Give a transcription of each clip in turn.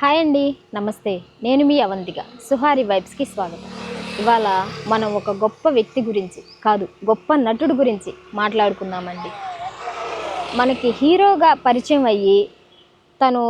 Hi అండి నమస్తే. నేను మీ అవంతిక. సుహారి వైబ్స్కి స్వాగతం. ఇవాళ మనం ఒక గొప్ప వ్యక్తి గురించి కాదు గొప్ప నటుడు గురించి మాట్లాడుకుందామండి. మనకి హీరోగా పరిచయం అయ్యి తను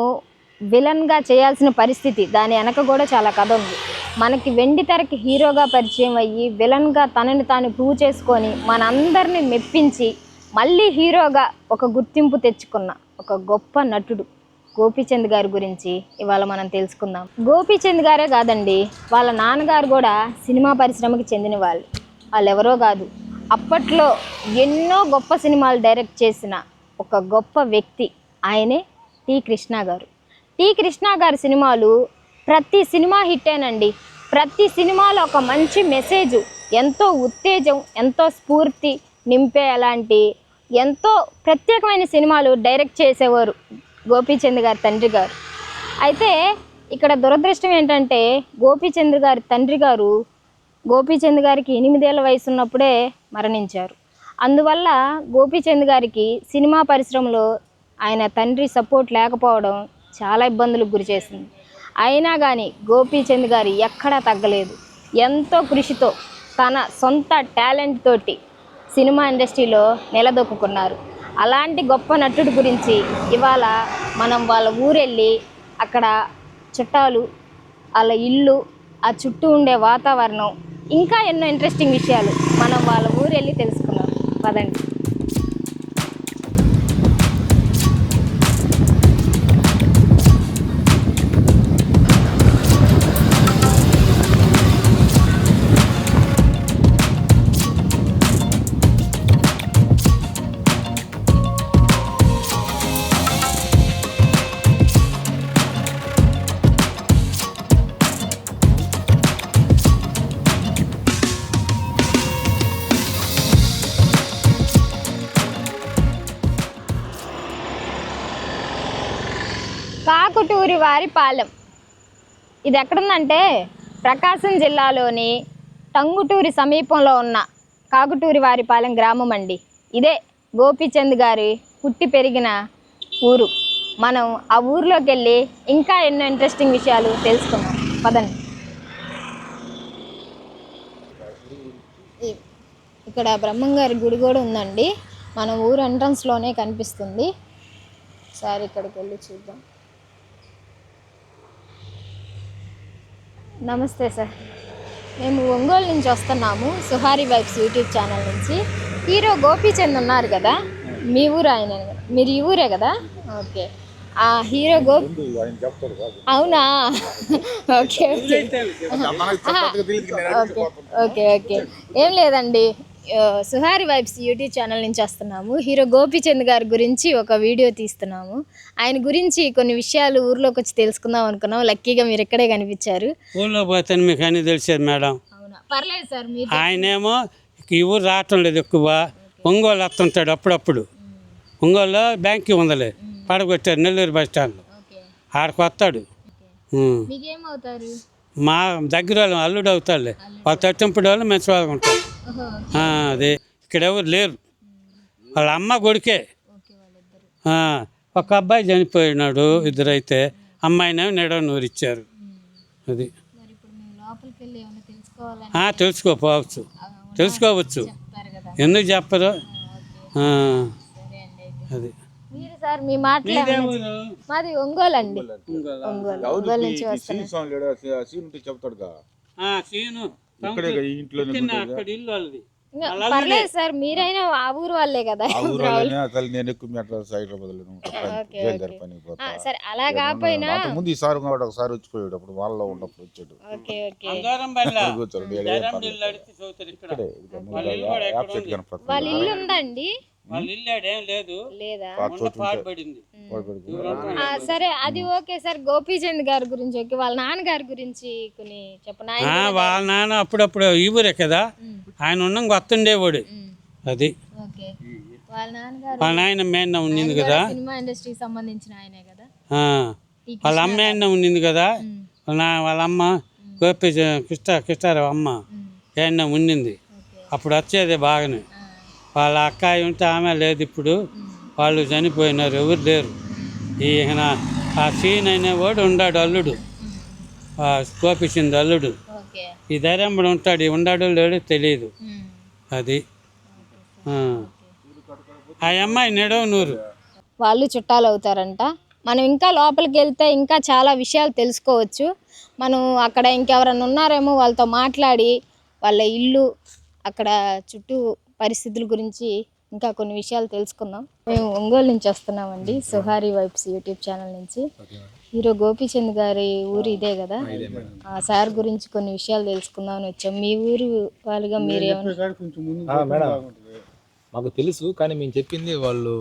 విలన్గా చేయాల్సిన పరిస్థితి దాని వెనక కూడా చాలా కథ ఉంది. మనకి వెండి తెరకి హీరోగా పరిచయం అయ్యి విలన్గా తనని తాను ప్రూవ్ చేసుకొని మనందరిని మెప్పించి మళ్ళీ హీరోగా ఒక గుర్తింపు తెచ్చుకున్న ఒక గొప్ప నటుడు. గోపీచంద్ గారి గురించి ఇవాళ మనం తెలుసుకుందాం. గోపీచంద్ గారే కాదండి వాళ్ళ నాన్నగారు కూడా సినిమా పరిశ్రమకి చెందిన వాళ్ళు. వాళ్ళు ఎవరో కాదు. అప్పట్లో ఎన్నో గొప్ప సినిమాలు డైరెక్ట్ చేసిన ఒక గొప్ప వ్యక్తి ఆయనే టి కృష్ణ గారు. టి కృష్ణ గారి సినిమాలు ప్రతి సినిమా హిట్టేనండి. ప్రతి సినిమాలో ఒక మంచి మెసేజ్ ఎంతో ఉత్తేజం ఎంతో స్ఫూర్తి నింపే అలాంటి ఎంతో ప్రత్యేకమైన సినిమాలు డైరెక్ట్ చేసేవారు గోపీచంద్ గారి తండ్రి గారు. అయితే ఇక్కడ దురదృష్టం ఏంటంటే గోపీచంద్ గారి తండ్రి గారు గోపీచంద్ గారికి ఎనిమిదేళ్ళ వయసు ఉన్నప్పుడే మరణించారు. అందువల్ల గోపీచంద్ గారికి సినిమా పరిశ్రమలో ఆయన తండ్రి సపోర్ట్ లేకపోవడం చాలా ఇబ్బందులకు గురి చేసింది. అయినా కానీ గోపీచంద్ గారు ఎక్కడా తగ్గలేదు. ఎంతో కృషితో తన సొంత టాలెంట్ తోటి సినిమా ఇండస్ట్రీలో నిలదొక్కున్నారు అలాంటి గొప్ప నటుడి గురించి ఇవాళ మనం వాళ్ళ ఊరెళ్ళి అక్కడ చుట్టాలు వాళ్ళ ఇల్లు ఆ చుట్టూ ఉండే వాతావరణం ఇంకా ఎన్నో ఇంట్రెస్టింగ్ విషయాలు మనం వాళ్ళ ఊరెళ్ళి తెలుసుకున్నాం పదండి. వారిపాలెం. వారి పాలెం ఇది ఎక్కడుందంటే ప్రకాశం జిల్లాలోని టంగుటూరి సమీపంలో ఉన్న కాకుటూరి వారిపాలెం గ్రామం అండి. ఇదే గోపీచంద్ గారి పుట్టి పెరిగిన ఊరు. మనం ఆ ఊర్లోకి వెళ్ళి ఇంకా ఎన్నో ఇంట్రెస్టింగ్ విషయాలు తెలుసుకుందాం. పదండి. ఇక్కడ బ్రహ్మంగారి గుడి కూడా ఉందండి. మన ఊరు ఎంట్రన్స్లోనే కనిపిస్తుంది. సార్ ఇక్కడికి వెళ్ళి చూద్దాం. నమస్తే సార్. మేము ఒంగోలు నుంచి వస్తున్నాము సుహారి వైబ్స్ యూట్యూబ్ ఛానల్ నుంచి. హీరో గోపీచంద్ ఉన్నారు కదా? మీ ఊరు ఆయన మీరు ఈ ఊరే కదా? ఓకే. ఆ హీరో గో అవునా? Okay okay. Okay okay. ఏం లేదండి. సుహారి వైబ్స్ యూట్యూబ్ ఛానల్ నుంచి వస్తున్నాము. హీరో గోపీచంద్ గారి గురించి ఒక వీడియో తీస్తున్నాము. ఆయన గురించి కొన్ని విషయాలు ఊర్లోకి వచ్చి తెలుసుకుందాం అనుకున్నాం. లక్కీగా మీరు ఇక్కడే కనిపించారు. ఊళ్ళో పోతే మీకు అన్నీ తెలిసేది మేడం. అవునా? పర్లేదు సార్ మీరు ఆయనేమో ఈ ఊరు రావటం లేదు ఎక్కువ. ఒంగోలు వస్తుంటాడు అప్పుడప్పుడు. ఒంగోలులో బ్యాంక్ ఉందలే. పడగొట్టారు నెల్లూరు బస్ స్టాండ్లో. ఆడికి వస్తాడు. మీకేమవుతారు? మా దగ్గర వాళ్ళు అల్లుడు అవుతాడులే. వాళ్ళు తట్టింపుడు వాళ్ళు మంచి వాళ్ళకి ఉంటారు అదే. ఇక్కడ ఎవరు లేరు. వాళ్ళ అమ్మ కొడుకే. ఒక అబ్బాయి చనిపోయినాడు ఇద్దరైతే. అమ్మాయినేమో నెడవనూరు ఇచ్చారు. అది. వెళ్ళి తెలుసుకోపోవచ్చు. తెలుసుకోవచ్చు. ఎందుకు చెప్పరు? అది. మీరు సార్ మీ మాటలు ఏమైనా- మాది ఒంగోలు అండి. ఒంగోలు ఒంగోలు? నుంచి వస్తున్నాం చెప్తాడుగా. ఆ, సీను ఇక్కడే ఈ ఇంట్లోనే పుట్టిన అక్కడ ఇల్లు వాళ్ళది. ఇంకా పర్లేదు సార్ మీరైనా ఆ ఊరు వాళ్ళే కదా ఆ ఊరోనే అసలు నేను ఎక్కువ హైదరాబాద్లో ఓకే, జైలు ఓకే. పనికి ఆ, పోతా సరే అలా కాకపోయినా ముందు ఈసారి కూడా ఒకసారి వచ్చిపోయాడు అప్పుడు వాళ్ళలో ఉన్నప్పుడు వచ్చాడు. Okay okay. దూరం బల్ల. కూర్చోడు దూరం ఇల్లు అడిగితే చదువుతారు ఇక్కడ. ఇక్కడే ఇదిగో ముందు యాప్ చెట్టు కనపడుతుంది వాళ్ళ ఇల్లు ఉందండి. వాళ్ళ లేదు. లేదా? పాడుపడింది. ఆ, సరే అది ఓకే సార్. గోపీచంద్ గారి గురించి ఓకే వాళ్ళ నాన్నగారి గురించి కొన్ని చెప్పను ఆయన వాళ్ళ నాన్న అప్పుడప్పుడు ఊరే కదా. ఆయన ఉన్న వస్తుండేవాడు. అది. ఓకే. వాళ్ళ నాయన మేన్న ఉండింది కదా. సినిమా ఇండస్ట్రీకి సంబంధించిన ఆయనే కదా? ఆ, వాళ్ళ అమ్మ ఏమన్నా ఉండింది కదా. వాళ్ళ నా- వాళ్ళ అమ్మ గోపి కృష్ణ కృష్ణారావు అమ్మ ఏమన్నా ఉండింది అప్పుడు వచ్చేది బాగానే. వాళ్ళ అక్కాయి ఉంటే ఆమె లేదు ఇప్పుడు. వాళ్ళు చనిపోయినారు ఎవరు లేరు. ఈయన ఆ సీన్ అనేవాడు ఉన్నాడు అల్లుడు. ఆ గోపిచంద్ అల్లుడు. ఓకే. ఈ ధైర్యంలో ఉంటాడు ఉన్నాడో లేడో తెలియదు. అది. ఆ. అమ్మాయి నెడవ నూరు వాళ్ళు చుట్టాలు అవుతారంట మనం ఇంకా లోపలికి వెళ్తే ఇంకా చాలా విషయాలు తెలుసుకోవచ్చు. మనం అక్కడ ఇంకెవరైనా ఉన్నారేమో వాళ్ళతో మాట్లాడి వాళ్ళ ఇల్లు అక్కడ చుట్టూ పరిస్థితుల గురించి ఇంకా కొన్ని విషయాలు తెలుసుకుందాం. మేము ఒంగోలు నుంచి వస్తున్నామండి సుహారి వైబ్స్ యూట్యూబ్ ఛానల్ నుంచి. హీరో గోపీచంద్ గారి ఊరు ఇదే కదా? ఆ సార్ గురించి కొన్ని విషయాలు తెలుసుకుందామని వచ్చాం. మీ ఊరు వాళ్ళుగా మీరేమన్నా మాకు తెలుసు కానీ మేము చెప్పింది వాళ్ళు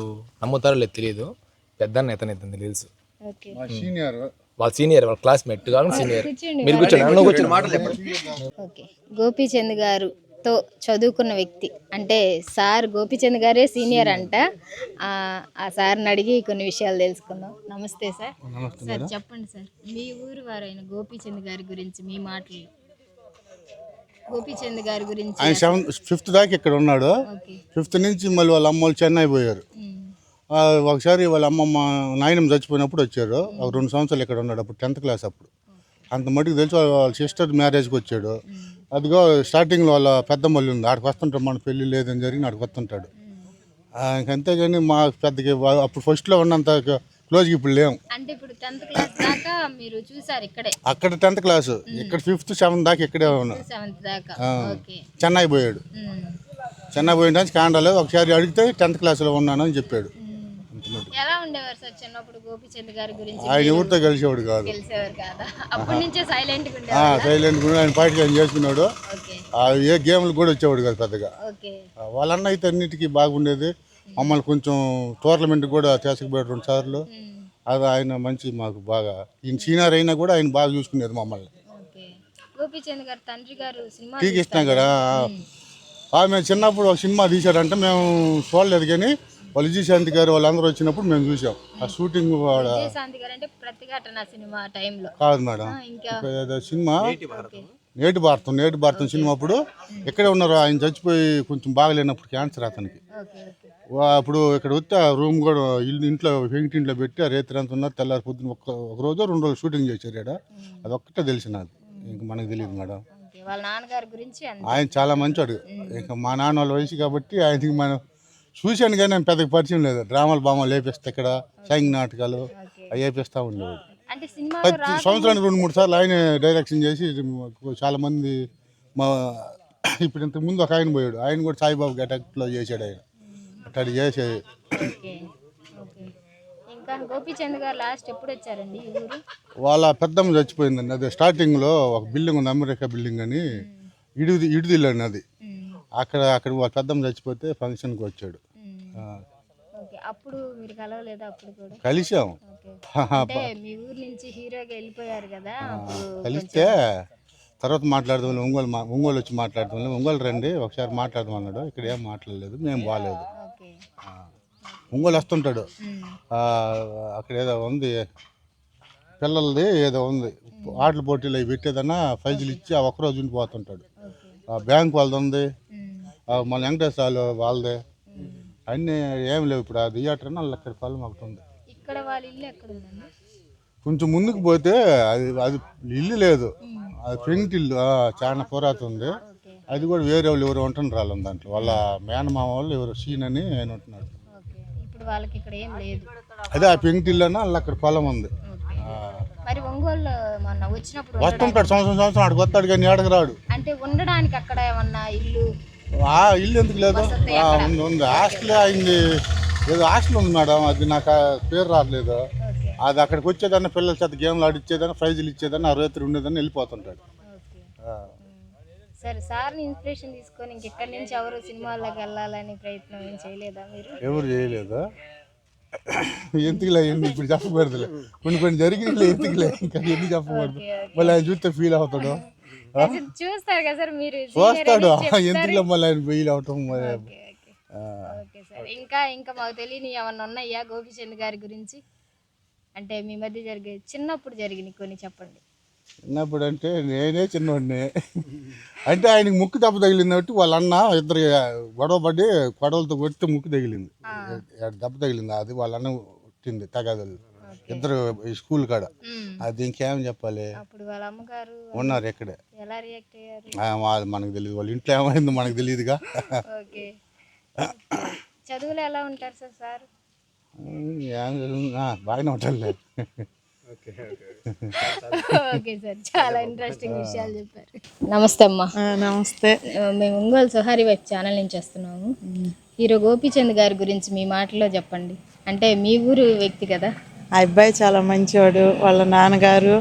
నమ్ముతారో లేదు తెలియదు. పెద్దన్న ఇతను ఇతను తెలుసు. ఓకే. వాళ్ళ సీనియర్ వాళ్ళ క్లాస్మేట్ కావాలి సీనియర్. కూర్చోండి. మీరు కూర్చోండి నన్ను కూర్చోండి. గారుతో చదువుకున్న వ్యక్తి. అంటే సార్ గోపీచంద్ గారే సీనియర్ అంట. ఆ సార్ని అడిగి కొన్ని విషయాలు తెలుసుకుందాం. నమస్తే సార్. సార్ చెప్పండి సార్. మీ ఊరు వారైన గోపీచంద్ గారి గురించి మీ మాటలు. గోపీచంద్ గారి గురించి ఆయన సెవెన్ ఫిఫ్త్ దాకా ఇక్కడ ఉన్నాడు. ఫిఫ్త్ నుంచి మళ్ళీ వాళ్ళ అమ్మ వాళ్ళు చెన్నై పోయారు. ఒకసారి వాళ్ళ అమ్మమ్మ నాయనమ్మ చచ్చిపోయినప్పుడు వచ్చారు. ఒక రెండు సంవత్సరాలు ఇక్కడ ఉన్నాడు అప్పుడు టెన్త్ క్లాస్ అప్పుడు. అంత మటుకు తెలిసి వాళ్ళ వాళ్ళ సిస్టర్ మ్యారేజ్కి వచ్చాడు. అదిగో స్టార్టింగ్లో వాళ్ళ పెద్దమ్మల్లి ఉంది. ఆడికి వస్తుంటాడు మన పెళ్ళి లేదని జరిగి ఆడికి వస్తుంటాడు. అంతేగాని మా పెద్దకి అప్పుడు ఫస్ట్లో ఉన్నంత క్లోజ్కి ఇప్పుడు లేము అంటే ఇప్పుడు టెన్త్ క్లాస్ దాకా మీరు చూసారు ఇక్కడే? అక్కడ టెన్త్ క్లాసు ఇక్కడ ఫిఫ్త్ సెవెంత్ దాకా ఇక్కడే ఉన్నాడు సెవెంత్ దాకా. ఓకే. చెన్నై పోయాడు. చెన్నై పోయిన కాండాలు ఒకసారి అడిగితే టెన్త్ క్లాస్లో ఉన్నాను అని చెప్పాడు. ఎలా ఉండేవారు సార్ చిన్నప్పుడు గోపీచంద్ గారి గురించి? ఆయన ఎవరితో కలిసేవాడు కాదు. తెలిసేవారు కదా? అప్పటి నుంచే సైలెంట్ సైలెంట్ కూడా ఆయన పాటికి ఆయన చేసుకున్నాడు. ఏ గేమ్లు కూడా వచ్చేవాడు కాదు పెద్దగా. వాళ్ళన్న అయితే అన్నిటికీ బాగుండేది. మమ్మల్ని కొంచెం టోర్నమెంట్ కూడా తీసుకుపోయాడు రెండు సార్లు. అది ఆయన మంచి మాకు బాగా. ఈయన సీనియర్ అయినా కూడా ఆయన బాగా చూసుకునేది మమ్మల్ని. గోపీచంద్ గారు తండ్రి గారు సినిమా ఆమె చిన్నప్పుడు ఒక సినిమా తీశాడంటే మేము చూడలేదు కానీ వాళ్ళు విజయశాంతి గారు వాళ్ళందరూ వచ్చినప్పుడు మేము చూసాం ఆ షూటింగ్ వాళ్ళ విజయశాంతి గారు అంటే ప్రతిఘటన సినిమా టైంలో. కాదు మేడం. ఇంకా సినిమా? నేటి భారతం. నేటి భారతం సినిమా అప్పుడు. ఇక్కడే ఉన్నారు? ఆయన చచ్చిపోయి కొంచెం బాగలేనప్పుడు క్యాన్సర్ అతనికి. అప్పుడు ఇక్కడ వస్తే ఆ రూమ్ కూడా ఇల్లు ఇంట్లో ఇంట్లో పెట్టి ఆ రేత్రి అంతా ఉన్నారు. తెల్లారి పొద్దున ఒక ఒక రోజు రెండు రోజులు షూటింగ్ చేశారు ఇక్కడ అదొక్కటే తెలిసి నాకు ఇంక మనకు తెలియదు మేడం. వాళ్ళ నాన్నగారి గురించి ఆయన చాలా మంచోడు. ఇక మా నాన్న వాళ్ళ వయసు కాబట్టి ఆయనకి మనం చూశాను కానీ పెద్దగా పరిచయం లేదు. డ్రామాలు బామాలు వేపిస్తే ఇక్కడ సాంగ్ నాటకాలు అవి వేపిస్తూ ఉండేవాడు. ప్రతి సంవత్సరానికి రెండు మూడు సార్లు ఆయన డైరెక్షన్ చేసి చాలా మంది మా ఇప్పుడు ఇంతకు ముందు ఒక ఆయన పోయాడు. ఆయన కూడా సాయిబాబు గటక్లో చేశాడు ఆయన. అట్లా చేసే వాళ్ళ పెద్దమ్మ చచ్చిపోయిందండి. అదే స్టార్టింగ్లో ఒక బిల్డింగ్ ఉంది అమెరికా బిల్డింగ్ అని. ఇడిది ఇడిదిల్లండి అది. అక్కడ అక్కడ వాళ్ళ పెద్దమ్మ చచ్చిపోతే ఫంక్షన్కి వచ్చాడు. అప్పుడు మీరు కలవలేదా అప్పుడు కూడా? కలిసాం మీ ఊరు నుంచి హీరోగా వెళ్ళిపోయారు కదా కలిస్తే తర్వాత మాట్లాడదాం ఒంగోలు మా ఒంగోలు వచ్చి మాట్లాడదాం ఒంగోలు రండి ఒకసారి మాట్లాడదాం అన్నాడు. ఇక్కడ ఏం మాట్లాడలేదు మేము బాగాలేదు ఒంగోలు వస్తుంటాడు. అక్కడ ఏదో ఉంది పిల్లలది ఏదో ఉంది. ఆటల పోటీలు అవి పెట్టేదన్నా ఫైజులు ఇచ్చి ఆ ఒక్కరోజు ఉండిపోతుంటాడు. బ్యాంక్ వాళ్ళది ఉంది మన వెంకటేశ్వరాలు వాళ్ళదే. అన్నీ ఏం లేవు ఇప్పుడు. ఆ థియేటర్ వాళ్ళు అక్కడ పొలం ఒకటి ఉంది. ఇక్కడ వాళ్ళ ఇల్లు ఎక్కడ ఉందండి కొంచెం ముందుకు పోతే అది అది ఇల్లు లేదు. అది పెంట్ ఇల్లు ఆ, చాలా పురాత ఉంది. అది కూడా వేరే వాళ్ళు ఎవరు ఉంటున్నారు వాళ్ళని దాంట్లో. వాళ్ళ మేనమామ వాళ్ళు ఎవరు సీన్ అని ఆయన ఉంటున్నాడు. ఓకే. ఇప్పుడు వాళ్ళకి ఇక్కడ ఏం లేదు. అదే ఆ పెంట్ ఇల్లు అన్న వాళ్ళు అక్కడ పొలం ఉంది. ఆ, మరి ఒంగోలు మొన్న వచ్చినప్పుడు ఉండడానికి- వస్తుంటాడు సంవత్సరం సంవత్సరం ఆడికి వస్తాడు కానీ రాడు. అంటే ఉండడానికి అక్కడ ఏమన్నా ఇల్లు ఇల్లు ఎందుకు లేదు? ఉంది ఉంది. హాస్టల్ అయింది. ఏదో హాస్టల్ ఉంది మేడం అది నాకు పేరు రావట్లేదు. ఓకే. అది అక్కడికి వచ్చేదాన్ని పిల్లల చేత గేమ్లు ఆడిచ్చేదాన్ని ప్రైజులు ఇచ్చేదాన్ని ఆ రాత్రి ఉండేదాన్ని వెళ్ళిపోతుంటాడు. సరే సార్ని ఇన్స్పిరేషన్ తీసుకొని ఇంకెక్కడి నుంచి ఎవరు సినిమాల్లోకి వెళ్ళాలని ప్రయత్నం ఏం చేయలేదా మీరు? ఎవరు చేయలేదు? ఎందుకులే ఎందుకు ఇప్పుడు చెప్పకూడదులే. కొన్ని కొన్ని జరిగినాయిలే ఎందుకులే ఇంకా ఎందుకు చెప్పకూడదు? మళ్ళీ ఆయన చూస్తే ఫీల్ అవుతాడు. చూస్తారు కదా సార్ మీరు చూస్తాడు. ఎందుకులే మళ్ళీ ఆయన అవటం. Okay sir. ఇంకా ఇంకా మాకు తెలియని ఏమన్నా ఉన్నాయా గోపిచంద్ గారి గురించి? అంటే మీ మధ్య జరిగే చిన్నప్పుడు జరిగిన కొన్ని చెప్పండి. చిన్నప్పుడు అంటే నేనే చిన్నవాడిని అంటే ఆయనకి ముక్కు దెబ్బ తగిలింది కాబట్టి వాళ్ళ అన్న ఇద్దరు గొడవ పడి గొడవలతో కొడితే ముక్కు తగిలింది. దెబ్బ తగిలింది. అది వాళ్ళ అన్న పుట్టింది తగాదలు. ఇద్దరు స్కూల్ కాడ. అది ఇంకేం చెప్పాలి? అప్పుడు వాళ్ళ అమ్మగారు ఉన్నారు ఇక్కడే. ఎలా రియాక్ట్ అయ్యారు? ఆ, వాళ్ళు మనకు తెలియదు వాళ్ళ ఇంట్లో ఏమైందో మనకు తెలియదుగా ఓకే చదువులు ఎలా ఉంటారు సార్ సార్. ఆ, బాగానే ఉంటారులే. ఓకే సార్ చాలా ఇంట్రెస్టింగ్ విషయాలు చెప్పారు. నమస్తే అమ్మా. నమస్తే. మేము ఒంగోలు సుహారి వైపు ఛానల్ నుంచి వస్తున్నాము. హీరో గోపీచంద్ గారి గురించి మీ మాటలో చెప్పండి. అంటే మీ ఊరు వ్యక్తి కదా? ఆ అబ్బాయి చాలా మంచివాడు వాళ్ళ నాన్నగారు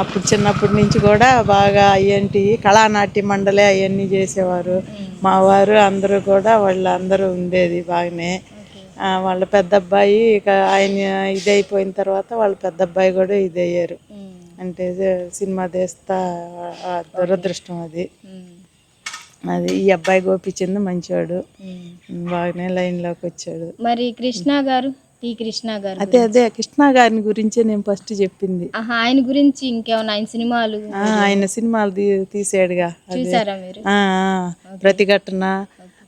అప్పుడు చిన్నప్పటి నుంచి కూడా బాగా అయ్యేంటి కళానాట్య మండలి అవన్నీ చేసేవారు. మా వారు అందరూ కూడా వాళ్ళందరూ ఉండేది బాగానే. వాళ్ళ పెద్ద అబ్బాయి ఇక ఆయన ఇదైపోయిన తర్వాత వాళ్ళ పెద్ద అబ్బాయి కూడా ఇదయ్యారు. అంటే ఇది సినిమా తీస్తా దురదృష్టం అది. అది ఈ అబ్బాయి గోపిచంద్ మంచివాడు బాగానే లైన్లోకి వచ్చాడు. మరి కృష్ణ గారు? టి కృష్ణ గారు అదే అదే కృష్ణ గారిని గురించే నేను ఫస్ట్ చెప్పింది. ఆహా ఆయన గురించి ఇంకేమైనా ఆయన సినిమాలు? ఆ, ఆయన సినిమాలు తీ- తీసాడుగా. అదే. చూసారా మీరు? ఆ, ఆ, ప్రతిఘటన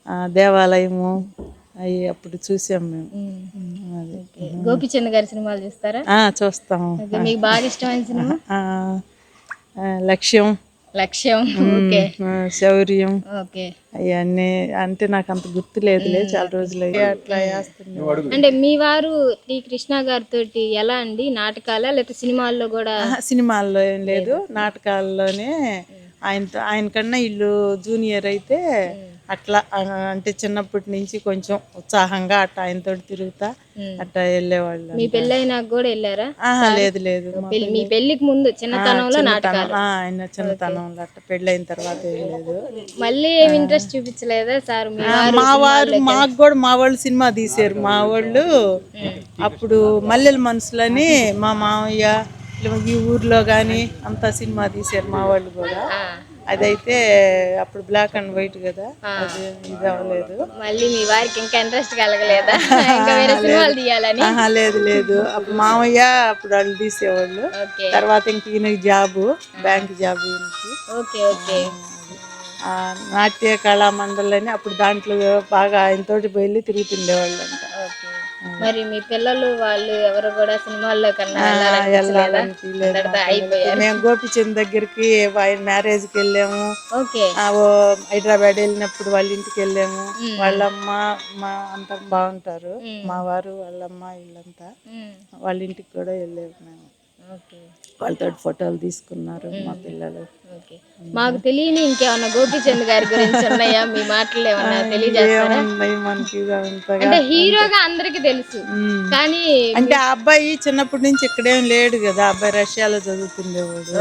ఆ, దేవాలయము అవి అప్పుడు చూసాం మేము. ఉమ్, అది. ఓకే. గోపీచంద్ గారి సినిమాలు చూస్తారా? ఆ, చూస్తాము ఓకే, మీకు బాగా ఇష్టమైన సినిమా? ఆ, ఆ, లక్ష్యం. లక్ష్యం. ఓకే. శౌర్యం. ఓకే. అవన్నీ అంటే నాకు అంత గుర్తు లేదులే చాలా రోజులు. అట్లా అంటే మీ వారు టి కృష్ణ గారితో ఎలా అండి? నాటకాలా లేకపోతే సినిమాల్లో కూడా? సినిమాల్లో ఏం లేదు. నాటకాల్లోనే ఆయనతో ఆయన కన్నా ఇల్లు జూనియర్ అయితే అట్లా అంటే చిన్నప్పటి నుంచి కొంచెం ఉత్సాహంగా అట్లా ఆయనతో తిరుగుతా అట్లా వెళ్ళేవాళ్ళు. మీ పెళ్ళైనాక కూడా వెళ్ళారా? లేదు లేదు. మా పెళ్ళి మీ పెళ్ళికి ముందు చిన్నతనంలో నాటకాలు? ఆ, ఆయన చిన్నతనంలో అట్లా పెళ్ళైన తర్వాత ఏం లేదు. మళ్ళీ ఏమి ఇంట్రెస్ట్ చూపించలేదా సార్? మీ వారు మాకు కూడా మా వాళ్ళు సినిమా తీశారు. మా వాళ్ళు అప్పుడు మల్లెల మనసులని మా మామయ్య ఇలా ఈ ఊర్లో కానీ అంతా సినిమా తీశారు మా వాళ్ళు కూడా. అదైతే అప్పుడు బ్లాక్ అండ్ వైట్ కదా అది ఇది అవ్వలేదు. మళ్ళీ మీ వారికి ఇంకా ఇంట్రెస్ట్ కలగలేదా? ఇంకా వేరే సినిమాలు తీయాలని? ఆహా లేదు లేదు. అప్పుడు మామయ్య అప్పుడు వాళ్ళు తీసేవాళ్ళు. ఓకే. తర్వాత ఇంక ఈయనకి జాబు బ్యాంక్ జాబ్ ఈయనకి. Okay okay. ఆ, నాట్య కళా మండలని అప్పుడు దాంట్లో బాగా ఆయనతోటి వెళ్ళి తిరుగుతుండేవాళ్ళు అంట ఓకే. మరి మీ పిల్లలు వాళ్ళు ఎవరు కూడా సినిమాల్లో కన్నా మేము గోపిచంద్ దగ్గరికి ఆయన మ్యారేజ్కి వెళ్ళాము. ఓకే. ఆ, ఓ హైదరాబాద్ వెళ్ళినప్పుడు వాళ్ళ ఇంటికి వెళ్ళాము. వాళ్ళమ్మ మా అంతా బాగుంటారు. మా వారు వాళ్ళమ్మ వీళ్ళంతా వాళ్ళ ఇంటికి కూడా వెళ్ళాము మేము. వాళ్ళతో ఫోటోలు తీసుకున్నారు మా పిల్లలు. మాకు తెలియని ఇంకేమన్నా గోపీచంద్ గారి గురించి ఉన్నాయా? మీ మాటలు ఏమన్నా తెలియజేస్తారా? అంటే హీరోగా అందరికి తెలుసు. కానీ అంటే ఆ అబ్బాయి చిన్నప్పటి నుంచి ఇక్కడేం లేడు కదా. అబ్బాయి రష్యాలో చదువుతుండేవాడు.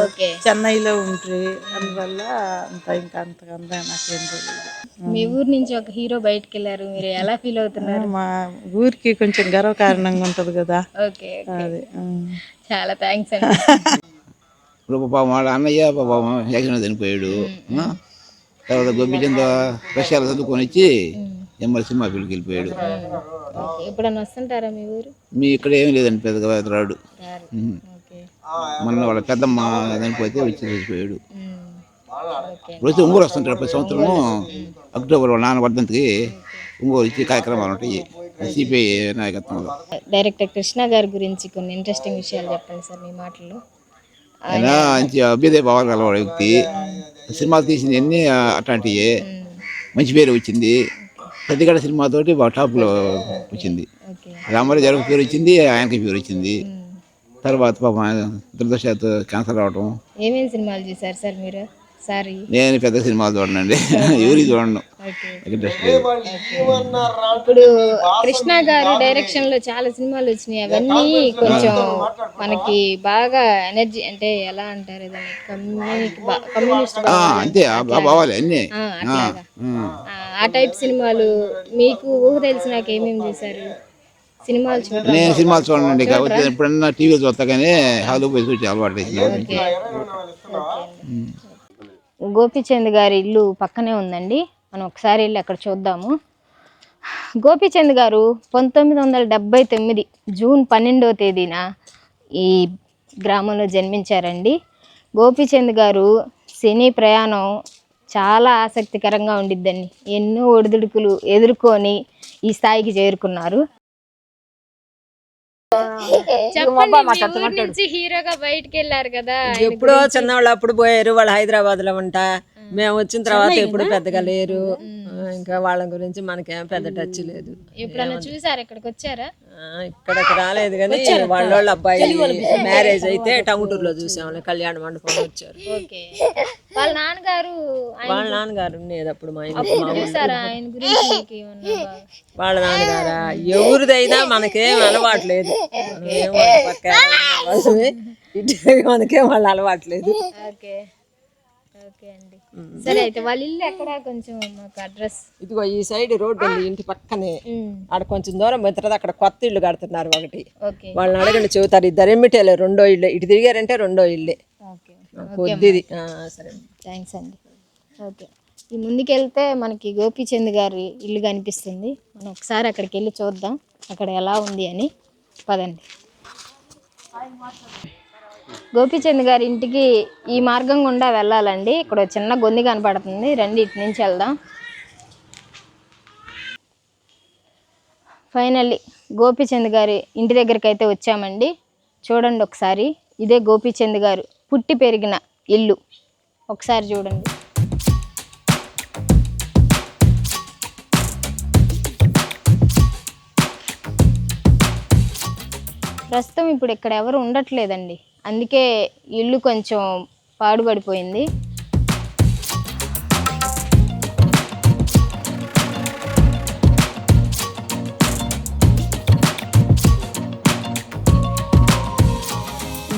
చెన్నైలో ఉంట్రి. అందువల్ల అంత ఇంకా అంతగా నాకేం తెలియదు మీ ఊరు నుంచి ఒక హీరో బయటకు వెళ్ళారు మీరు ఎలా ఫీల్ అవుతున్నారు? మా ఊరికి కొంచెం గర్వకారణంగా ఉంటది కదా. ఓకే. చాలా థ్యాంక్స్ అండి. ఇప్పుడు పాపం వాళ్ళ అన్నయ్య పాపం యాక్సిడెంట్ చనిపోయాడు? తర్వాత గోపిచంద రష్యాలో చదువుకొని వచ్చి ఎమ్మెల్యే సినిమా ఫీల్డ్కి వెళ్ళిపోయాడు. ఎప్పుడన్నా వస్తుంటారా మీ ఊరు? మీ ఇక్కడ ఏం లేదండి పెద్దగా రాడు. మొన్న వాళ్ళ పెద్దమ్మ చనిపోతే వచ్చి చచ్చిపోయాడు వచ్చి ఒంగోలు వస్తుంటాడు ప్రతి సంవత్సరము. అక్టోబర్ వాళ్ళ నాన్న వర్ధంతికి ఒంగోలు ఇచ్చి కార్యక్రమాలు ఉంటాయి. సిపిఐ నాయకత్వంలో. డైరెక్టర్ కృష్ణ గారి గురించి కొన్ని ఇంట్రెస్టింగ్ విషయాలు చెప్పండి సార్ మీ మాటల్లో. ఆయన మంచి అభ్యుదయ భావాలు గల వ్యక్తి. సినిమాలు తీసింది అన్ని అట్లాంటివి మంచి పేరు వచ్చింది. ప్రతిగడ సినిమాతోటి టాప్లో వచ్చింది. రామారావు గారికి పేరు వచ్చింది ఆయనకి పేరు వచ్చింది. తర్వాత పాపం ఆయన దురదశాత్తు క్యాన్సర్ రావడం ఏమేమి సినిమాలు చూసారు సార్ మీరు? నేను పెద్ద సినిమాలు చూడనండి. ఎవరికి చూడను. ఇప్పుడు కృష్ణ గారు డైరెక్షన్లో చాలా సినిమాలు వచ్చినాయి. అవన్నీ కొంచెం మనకి బాగా ఎనర్జీ అంటే ఎలా అంటారు కమ్యూనిస్ట్ అంతే బావాలి అన్నీ. ఆ, టైప్ సినిమాలు మీకు ఊహ తెలిసినాక ఏమేమి చూసారు సినిమాలు చూడండి నేను సినిమాలు చూడండి కాకపోతే ఎప్పుడన్నా టీవీ చూస్తా కానీ హాలు పోయి చూసి అలవాటు అయింది గోపీచంద్ గారి ఇల్లు పక్కనే ఉందండి. మనం ఒకసారి వెళ్ళి అక్కడ చూద్దాము. గోపీచంద్ గారు పంతొమ్మిది వందల డెబ్బై తొమ్మిది జూన్ పన్నెండవ తేదీన ఈ గ్రామంలో జన్మించారండి. గోపీచంద్ గారు సినీ ప్రయాణం చాలా ఆసక్తికరంగా ఉండిద్దండి. ఎన్నో ఒడిదుడుకులు ఎదుర్కొని ఈ స్థాయికి చేరుకున్నారు. నుంచి హీరోగా బయటికి వెళ్ళారు కదా ఎప్పుడో చిన్నవాళ్ళు అప్పుడు పోయారు వాళ్ళు హైదరాబాద్లో ఉంటా. మేము వచ్చిన తర్వాత ఎప్పుడు పెద్దగా లేరు. ఇంకా వాళ్ళ గురించి మనకేం పెద్ద టచ్ లేదు. ఎప్పుడన్నా చూసారు? ఇక్కడికి వచ్చారా? ఇక్కడికి రాలేదు కానీ వాళ్ళ వాళ్ళ అబ్బాయి మ్యారేజ్ అయితే టంగుటూరులో చూసాము కళ్యాణ మండపం వచ్చారు. ఓకే. వాళ్ళ నాన్నగారు వాళ్ళ నాన్నగారు ఉండేది అప్పుడు మా బాగా? వాళ్ళ నాన్నగారా? ఎవరిదైనా మనకేం అలవాటు లేదు. ఇటు మనకేం వాళ్ళ అలవాటు లేదు. ఓకే అండి. సరే అయితే వాళ్ళ ఇల్లు ఎక్కడ? కొంచెం మాకు అడ్రస్ ఇదిగో ఈ సైడ్ రోడ్డు ఉంది ఇంటి పక్కనే. ఆడ కొంచెం దూరం పోయిన తర్వాత అక్కడ కొత్త ఇల్లు కడుతున్నారు ఒకటి. ఓకే. వాళ్ళని అడగండి చెబుతారు ఇద్దరు ఎమ్మిటేలే రెండో ఇల్లు. ఇటు తిరిగారంటే రెండో ఇల్లే. కొద్దిది. సరే. థ్యాంక్స్ అండి. ఓకే. ఈ ముందుకెళ్తే మనకి గోపీచంద్ గారి ఇల్లు కనిపిస్తుంది. మనం ఒకసారి అక్కడికి వెళ్ళి చూద్దాం అక్కడ ఎలా ఉంది అని. పదండి. గోపీచంద్ గారి ఇంటికి ఈ మార్గం గుండా వెళ్ళాలండి. ఇక్కడ చిన్న గొంది కనపడుతుంది. రండి ఇటు నుంచి వెళ్దాం. ఫైనల్లీ గోపీచంద్ గారి ఇంటి దగ్గరికి అయితే వచ్చామండి. చూడండి ఒకసారి. ఇదే గోపీచంద్ గారు పుట్టి పెరిగిన ఇల్లు. ఒకసారి చూడండి. ప్రస్తుతం ఇప్పుడు ఇక్కడ ఎవరు ఉండట్లేదండి. అందుకే ఇల్లు కొంచెం పాడుపడిపోయింది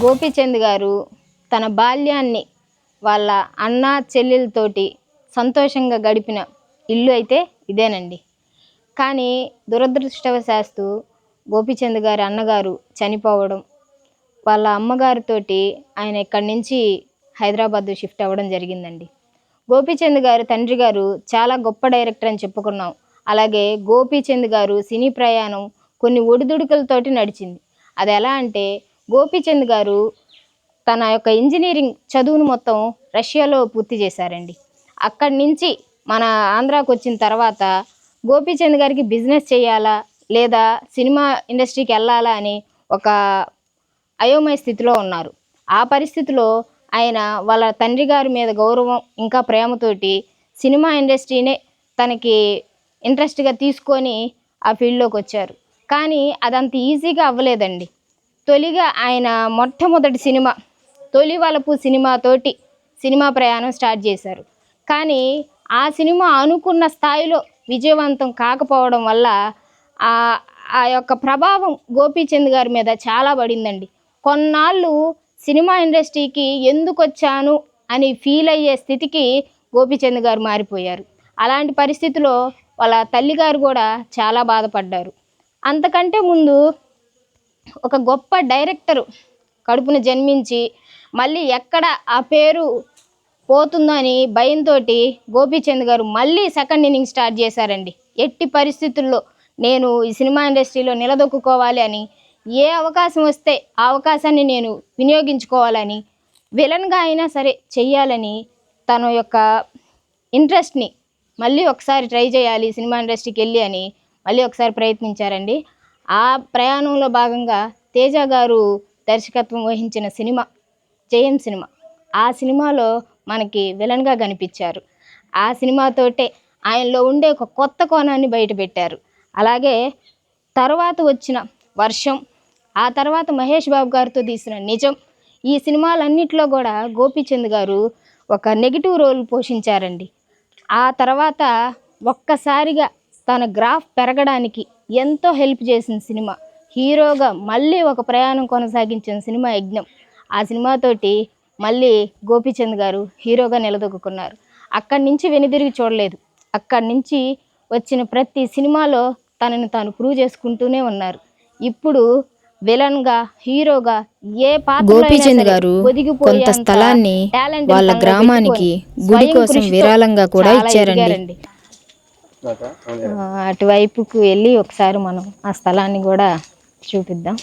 గోపీచంద్ గారు తన బాల్యాన్ని వాళ్ళ అన్న చెల్లెలతోటి సంతోషంగా గడిపిన ఇల్లు అయితే ఇదేనండి. కానీ దురదృష్టవశాస్తు గోపీచంద్ గారి అన్నగారు చనిపోవడం వాళ్ళ అమ్మగారితోటి ఆయన ఇక్కడి నుంచి హైదరాబాద్ షిఫ్ట్ అవ్వడం జరిగిందండి. గోపీచంద్ గారు తండ్రి గారు చాలా గొప్ప డైరెక్టర్ అని చెప్పుకున్నాం. అలాగే గోపీచంద్ గారు సినీ ప్రయాణం కొన్ని ఒడిదుడుకులతోటి నడిచింది. అది ఎలా అంటే గోపీచంద్ గారు తన యొక్క ఇంజనీరింగ్ చదువును మొత్తం రష్యాలో పూర్తి చేశారండి. అక్కడి నుంచి మన ఆంధ్రాకి వచ్చిన తర్వాత గోపీచంద్ గారికి బిజినెస్ చేయాలా లేదా సినిమా ఇండస్ట్రీకి వెళ్ళాలా అని ఒక అయోమయ స్థితిలో ఉన్నారు. ఆ పరిస్థితిలో ఆయన వాళ్ళ తండ్రి గారి మీద గౌరవం ఇంకా ప్రేమతోటి సినిమా ఇండస్ట్రీనే తనకి ఇంట్రెస్ట్గా తీసుకొని ఆ ఫీల్డ్లోకి వచ్చారు. కానీ అదంత ఈజీగా అవ్వలేదండి. తొలిగా ఆయన మొట్టమొదటి సినిమా తొలి వలపు సినిమాతోటి సినిమా ప్రయాణం స్టార్ట్ చేశారు. కానీ ఆ సినిమా అనుకున్న స్థాయిలో విజయవంతం కాకపోవడం వల్ల ఆ ఆ యొక్క ప్రభావం గోపీచంద్ గారి మీద చాలా పడిందండి. కొన్నాళ్ళు సినిమా ఇండస్ట్రీకి ఎందుకు వచ్చాను అని ఫీల్ అయ్యే స్థితికి గోపీచంద్ గారు మారిపోయారు. అలాంటి పరిస్థితిలో వాళ్ళ తల్లిగారు కూడా చాలా బాధపడ్డారు. అంతకంటే ముందు ఒక గొప్ప డైరెక్టరు కడుపున జన్మించి మళ్ళీ ఎక్కడ ఆ పేరు పోతుందో అని భయంతో గోపీచంద్ గారు మళ్ళీ సెకండ్ ఇన్నింగ్ స్టార్ట్ చేశారండి. ఎట్టి పరిస్థితుల్లో నేను ఈ సినిమా ఇండస్ట్రీలో నిలదొక్కుకోవాలి అని ఏ అవకాశం వస్తే ఆ అవకాశాన్ని నేను వినియోగించుకోవాలని విలన్గా అయినా సరే చెయ్యాలని తన యొక్క ఇంట్రెస్ట్ని మళ్ళీ ఒకసారి ట్రై చేయాలి సినిమా ఇండస్ట్రీకి వెళ్ళి అని మళ్ళీ ఒకసారి ప్రయత్నించారండి. ఆ ప్రయాణంలో భాగంగా తేజ గారు దర్శకత్వం వహించిన సినిమా జయం సినిమా ఆ సినిమాలో మనకి విలన్గా కనిపించారు. ఆ సినిమాతోటే ఆయనలో ఉండే ఒక కొత్త కోణాన్ని బయటపెట్టారు. అలాగే తర్వాత వచ్చిన వర్షం ఆ తర్వాత మహేష్ బాబు గారితో తీసిన నిజం ఈ సినిమాలన్నింటిలో కూడా గోపీచంద్ గారు ఒక నెగిటివ్ రోల్ పోషించారండి. ఆ తర్వాత ఒక్కసారిగా తన గ్రాఫ్ పెరగడానికి ఎంతో హెల్ప్ చేసిన సినిమా హీరోగా మళ్ళీ ఒక ప్రయాణం కొనసాగించిన సినిమా యజ్ఞం. ఆ సినిమాతోటి మళ్ళీ గోపీచంద్ గారు హీరోగా నిలదొక్కున్నారు అక్కడి నుంచి వెనుదిరిగి చూడలేదు. అక్కడి నుంచి వచ్చిన ప్రతి సినిమాలో తనని తాను ప్రూవ్ చేసుకుంటూనే ఉన్నారు. ఇప్పుడు విలన్గా హీరోగా ఏ పాత్ర గోపీచంద్ గారు కొంత స్థలాన్ని వాళ్ళ గ్రామానికి గుడి కోసం విరాళంగా కూడా ఇచ్చారండి. అటువైపుకు వెళ్ళి ఒకసారి మనం ఆ స్థలాన్ని కూడా చూపిద్దాం.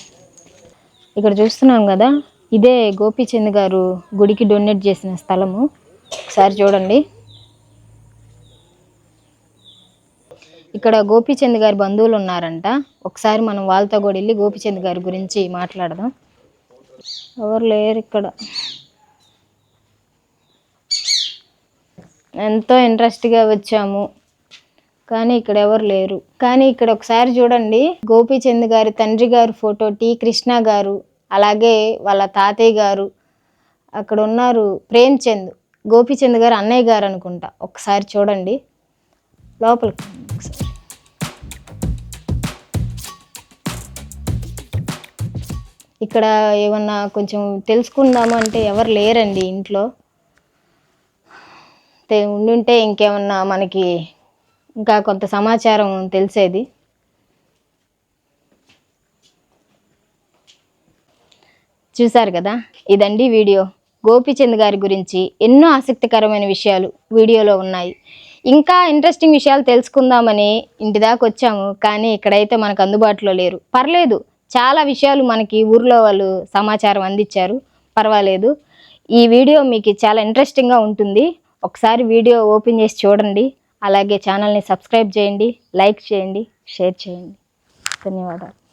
ఇక్కడ చూస్తున్నాం కదా ఇదే గోపీచంద్ గారు గుడికి డొనేట్ చేసిన స్థలము. ఒకసారి చూడండి. ఇక్కడ గోపీచంద్ గారి బంధువులు ఉన్నారంట ఒకసారి మనం వాళ్ళతో కూడా వెళ్ళి గోపీచంద్ గారి గురించి మాట్లాడదాం. ఎవరు లేరు ఇక్కడ. ఎంతో ఇంట్రెస్ట్గా వచ్చాము. కానీ ఇక్కడ ఎవరు లేరు. కానీ ఇక్కడ ఒకసారి చూడండి గోపీచంద్ గారి తండ్రి గారు ఫోటో టి కృష్ణ గారు అలాగే వాళ్ళ తాతయ్య గారు అక్కడ ఉన్నారు ప్రేమ్చంద్ గోపీచంద్ గారు అన్నయ్య గారు అనుకుంటా. ఒకసారి చూడండి. లోపలికి ఒకసారి. ఇక్కడ ఏమన్నా కొంచెం తెలుసుకుందాము అంటే ఎవరు లేరండి ఇంట్లో? ఉండుంటే ఇంకేమన్నా మనకి ఇంకా కొంత సమాచారం తెలిసేది. చూశారు కదా? ఇదండి వీడియో. గోపీచంద్ గారి గురించి ఎన్నో ఆసక్తికరమైన విషయాలు వీడియోలో ఉన్నాయి. ఇంకా ఇంట్రెస్టింగ్ విషయాలు తెలుసుకుందామని ఇంటి దాకా వచ్చాము కానీ ఇక్కడైతే మనకు అందుబాటులో లేరు. పర్లేదు చాలా విషయాలు మనకి ఊర్లో వాళ్ళు సమాచారం అందించారు. పర్వాలేదు. ఈ వీడియో మీకు చాలా ఇంట్రెస్టింగ్గా ఉంటుంది. ఒకసారి వీడియో ఓపెన్ చేసి చూడండి. అలాగే ఛానల్ని సబ్స్క్రైబ్ చేయండి లైక్ చేయండి షేర్ చేయండి. ధన్యవాదాలు.